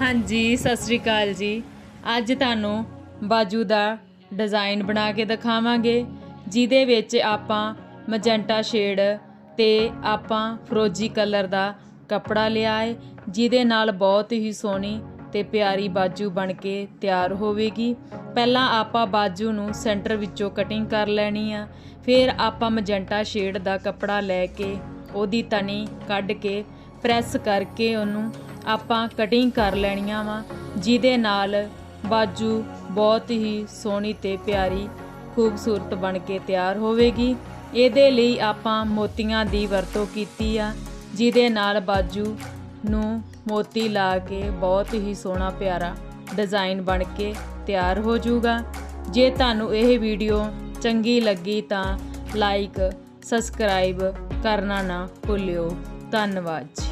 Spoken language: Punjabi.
ਹਾਂਜੀ, ਸਤਿ ਸ੍ਰੀ ਅਕਾਲ ਜੀ। ਅੱਜ ਤੁਹਾਨੂੰ ਬਾਜੂ ਦਾ ਡਿਜ਼ਾਈਨ ਬਣਾ ਕੇ ਦਿਖਾਵਾਂਗੇ, ਜਿਹਦੇ ਵਿੱਚ ਆਪਾਂ ਮਜੈਂਟਾ ਸ਼ੇਡ ਤੇ ਆਪਾਂ ਫਰੋਜੀ ਕਲਰ ਦਾ ਕੱਪੜਾ ਲਿਆ ਹੈ, ਜਿਹਦੇ ਨਾਲ ਬਹੁਤ ਹੀ ਸੋਹਣੀ ਤੇ ਪਿਆਰੀ ਬਾਜੂ ਬਣ ਕੇ ਤਿਆਰ ਹੋਵੇਗੀ। ਪਹਿਲਾਂ ਆਪਾਂ ਬਾਜੂ ਨੂੰ ਸੈਂਟਰ ਵਿੱਚੋਂ ਕਟਿੰਗ ਕਰ ਲੈਣੀ ਆ, ਫਿਰ ਆਪਾਂ ਮਜੈਂਟਾ ਸ਼ੇਡ ਦਾ ਕੱਪੜਾ ਲੈ ਕੇ ਉਹਦੀ ਤਣੀ ਕੱਢ ਕੇ ਪ੍ਰੈਸ ਕਰਕੇ ਉਹਨੂੰ ਆਪਾਂ ਕਟਿੰਗ ਕਰ ਲੈਣੀਆਂ ਵਾ, ਜਿਹਦੇ ਨਾਲ ਬਾਜੂ ਬਹੁਤ ਹੀ ਸੋਹਣੀ ਤੇ ਪਿਆਰੀ ਖੂਬਸੂਰਤ ਬਣ ਕੇ ਤਿਆਰ ਹੋਵੇਗੀ। ਇਹਦੇ ਲਈ ਆਪਾਂ ਮੋਤੀਆਂ ਦੀ ਵਰਤੋਂ ਕੀਤੀ ਆ, ਜਿਹਦੇ ਨਾਲ ਬਾਜੂ ਨੂੰ ਮੋਤੀ ਲਾ ਕੇ ਬਹੁਤ ਹੀ ਸੋਹਣਾ ਪਿਆਰਾ ਡਿਜ਼ਾਈਨ ਬਣ ਕੇ ਤਿਆਰ ਹੋ ਜਾਊਗਾ। ਜੇ ਤੁਹਾਨੂੰ ਇਹ ਵੀਡੀਓ ਚੰਗੀ ਲੱਗੀ ਤਾਂ ਲਾਈਕ ਸਬਸਕ੍ਰਾਈਬ ਕਰਨਾ ਨਾ ਭੁੱਲਿਓ। ਧੰਨਵਾਦ ਜੀ।